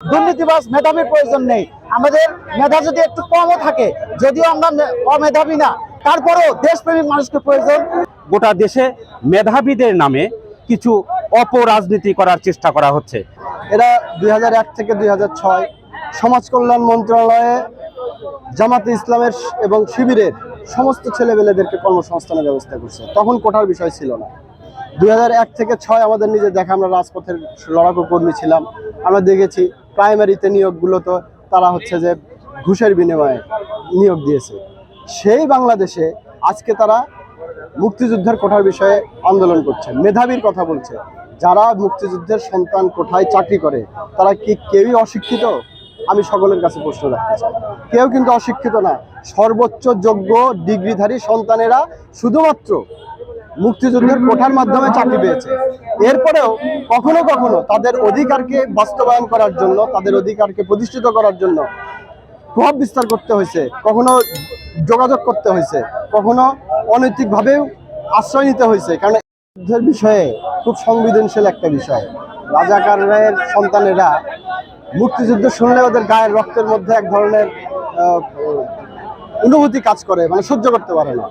দুর্নীতিবাজ মেধাবীর প্রয়োজন নেই। আমাদের মেধা যদি একটু কমও থাকে যদিও আমরা অমেধাবী না তারপরেও দেশপ্রেমিক মানুষকে প্রয়োজন। গোটা দেশে মেধাবীদের নামে কিছু অপরাজনীতি করার চেষ্টা করা হচ্ছে। এরা দুই থেকে দুই সমাজ কল্যাণ মন্ত্রণালয়ে জামাতে ইসলামের এবং শিবিরের সমস্ত ছেলেমেয়েদেরকে কর্মসংস্থানের ব্যবস্থা করছে। তখন কোটার বিষয় ছিল না। দুই হাজার এক থেকে ছয় আমাদের নিজে দেখা আমরা রাজপথের লড়াকু কর্মী ছিলাম। আমরা দেখেছি প্রাইমারিতে নিয়োগগুলো তো তারা হচ্ছে যে ঘুষের বিনিময়ে নিয়োগ দিয়েছে। সেই বাংলাদেশে আজকে তারা মুক্তিযুদ্ধের কোঠার বিষয়ে আন্দোলন করছে। মেধাবীর কথা বলছে। যারা মুক্তিযুদ্ধের সন্তান কোঠায় চাকরি করে, তারা কি কেউই অশিক্ষিত? আমি সকলের কাছে প্রশ্ন রাখতে চাই। কেউ কিন্তু অশিক্ষিত না। সর্বোচ্চ যোগ্য ডিগ্রিধারী সন্তানেরা শুধুমাত্র মুক্তিযুদ্ধের কোঠার মাধ্যমে চাকরি পেয়েছে। এরপরেও কখনো কখনো তাদের অধিকারকে বাস্তবায়ন করার জন্য, তাদের অধিকারকে প্রতিষ্ঠিত করার জন্য প্রভাব বিস্তার করতে হয়েছে, কখনো যোগাযোগ করতে হয়েছে, কখনো অনৈতিকভাবেও আশ্রয় নিতে হয়েছে। কারণ যুদ্ধের বিষয়ে খুব সংবেদনশীল একটা বিষয়। রাজাকারের সন্তানেরা মুক্তিযুদ্ধ শুনলে ওদের গায়ের রক্তের মধ্যে এক ধরনের অনুভূতি কাজ করে মানে সহ্য করতে পারে না।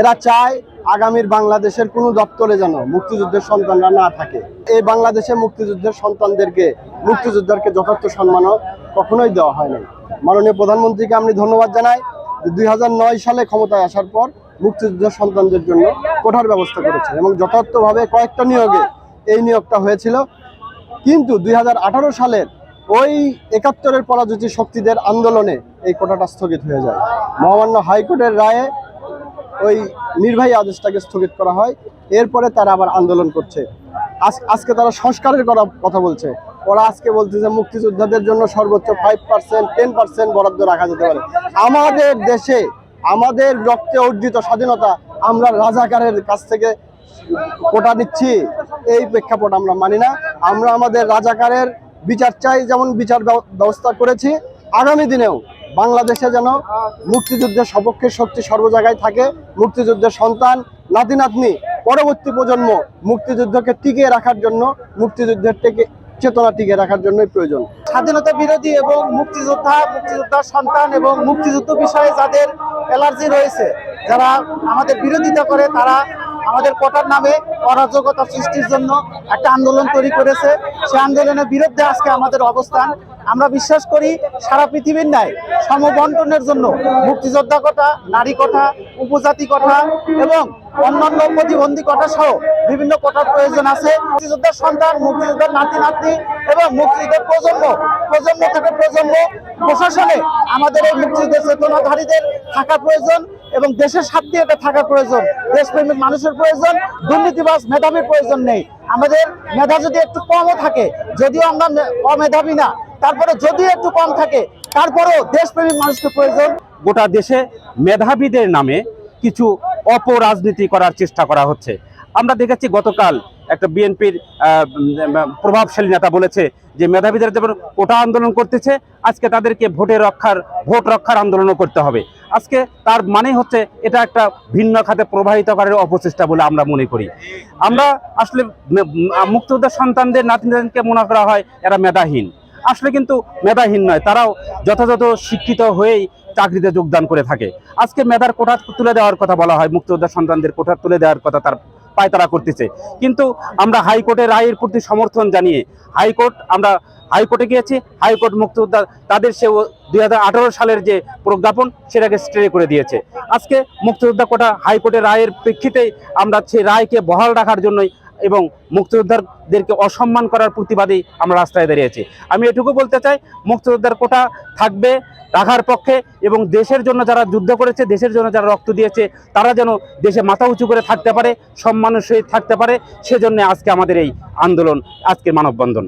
এরা চায় আগামীর বাংলাদেশের কোনো দপ্তরে যেন মুক্তিযুদ্ধের সন্তানরা না থাকে। এই বাংলাদেশে মুক্তিযুদ্ধের সন্তানদেরকে মুক্তিযোদ্ধাকে যথার্থ সম্মানও কখনোই দেওয়া হয় নাই। মাননীয় প্রধানমন্ত্রীকে আমি ধন্যবাদ জানাই দুই হাজার নয় সালে ক্ষমতায় আসার পর মুক্তিযুদ্ধের সন্তানদের জন্য কোঠার ব্যবস্থা করেছেন এবং যথার্থভাবে কয়েকটা নিয়োগে এই নিয়োগটা হয়েছিল। কিন্তু দুই হাজার আঠারো সালের ওই একাত্তরের পরাজিত শক্তিদের আন্দোলনে এই কোটাটা স্থগিত হয়ে যায়। মহামান্য হাইকোর্টের রায়ে ওই নির্বাহী আদেশটাকে স্থগিত করা হয়। এরপরে তারা আবার আন্দোলন করছে। আজ- আজকে তারা সংস্কারের করা কথা বলছে। ওরা আজকে বলছে যে মুক্তিযোদ্ধাদের জন্য সর্বোচ্চ ফাইভ পার্সেন্ট টেন পার্সেন্ট বরাদ্দ রাখা যেতে পারে। আমাদের দেশে আমাদের রক্তে অর্জিত স্বাধীনতা আমরা রাজাকারের কাছ থেকে কোটা দিচ্ছি। এই প্রেক্ষাপট আমরা মানি না। আমরা আমাদের রাজাকারের বিচার চাই, যেমন বিচার ব্যবস্থা করেছি। আগামী দিনেও বাংলাদেশে যেন মুক্তিযুদ্ধের সপক্ষে শক্তি সর্ব জায়গায় থাকে, মুক্তিযুদ্ধের সন্তান, নাতি নাতনি, পরবর্তী প্রজন্ম মুক্তিযুদ্ধকে টিকিয়ে রাখার জন্য, মুক্তিযুদ্ধের টেকে চেতনা টিকিয়ে রাখার জন্যই প্রয়োজন। স্বাধীনতা বিরোধী এবং মুক্তিযোদ্ধা, মুক্তিযোদ্ধার সন্তান এবং মুক্তিযুদ্ধ বিষয়ে যাদের অ্যালার্জি রয়েছে, যারা আমাদের বিরোধিতা করে, তারা আমাদের কোটার নামে অরাজকতা সৃষ্টির জন্য একটা আন্দোলন তৈরি করেছে। সে আন্দোলনের বিরুদ্ধে আজকে আমাদের অবস্থান। আমরা বিশ্বাস করি সারা পৃথিবীর ন্যায় সমবন্টনের জন্য মুক্তিযোদ্ধা কোটা নারী কোটা উপজাতি কোটা এবং অন্যান্য প্রতিবন্ধী কোটা সহ বিভিন্ন কোটার প্রয়োজন আছে। মুক্তিযোদ্ধার সন্তান, মুক্তিযোদ্ধার নাতি নাতনি এবং মুক্তিযুদ্ধের প্রজন্ম প্রজন্ম থেকে প্রজন্ম প্রশাসনে আমাদের এই মুক্তিযুদ্ধের চেতনাধারীদের থাকা প্রয়োজন এবং দেশের স্বার্থে এটা থাকা প্রয়োজন, দেশপ্রেমিক মানুষের প্রয়োজন, দুর্নীতিবাজ মেধাবীর প্রয়োজন নেই। আমাদের মেধা যদি একটু কমও থাকে, যদিও আমরা অমেধাবী না তারপরে যদি একটু কম থাকে তারপরেও দেশপ্রেমিক মানুষকে প্রয়োজন। গোটা দেশে মেধাবীদের নামে কিছু অপরাজনীতি করার চেষ্টা করা হচ্ছে। আমরা দেখেছি গতকাল একটা বিএনপির প্রভাবশালী নেতা বলেছে যে মেধাবীদের যেমন কোটা আন্দোলন করতেছে আজকে তাদেরকে ভোটে রক্ষার ভোট রক্ষার আন্দোলনও করতে হবে। আজকে তার মানে হচ্ছে এটা একটা ভিন্ন খাতে প্রবাহিত করার অপচেষ্টা বলে আমরা মনে করি। আমরা আসলে মে- আহ, মুক্তিযোদ্ধার সন্তানদের নাতিনকে মনে করা হয় এরা মেধাহীন। আসলে কিন্তু মেধাহীন নয়, তারাও যথাযথ শিক্ষিত হয়েই চাকরিতে যোগদান করে থাকে। আজকে মেধার কোঠা তুলে দেওয়ার কথা বলা হয়, মুক্তিযোদ্ধা সন্তানদের কোঠা তুলে দেওয়ার কথা তার পায়তারা করতেছে। কিন্তু আমরা হাইকোর্টের রায়ের প্রতি সমর্থন জানিয়ে, হাইকোর্ট আমরা হাইকোর্টে গিয়েছি, হাইকোর্ট মুক্তিযোদ্ধা তাদের সে দুই হাজার আঠারো সালের যে প্রজ্ঞাপন, সেটাকে স্টে করে দিয়েছে। আজকে মুক্তিযোদ্ধা কোটা হাইকোর্টের রায়ের প্রেক্ষিতে আমরা সেই রায়কে বহাল রাখার জন্যই এবং মুক্তিযোদ্ধাদেরকে অসম্মান করার প্রতিবাদে আমরা রাস্তায় দাঁড়িয়েছি। আমি এটুকু বলতে চাই, মুক্তিযোদ্ধার কোটা থাকবে রাখার পক্ষে এবং দেশের জন্য যারা যুদ্ধ করেছে, দেশের জন্য যারা রক্ত দিয়েছে, তারা যেন দেশে মাথা উঁচু করে থাকতে পারে, সম্মানের সহিত থাকতে পারে, সেজন্য আজকে আমাদের এই আন্দোলন আজকে মানববন্ধন।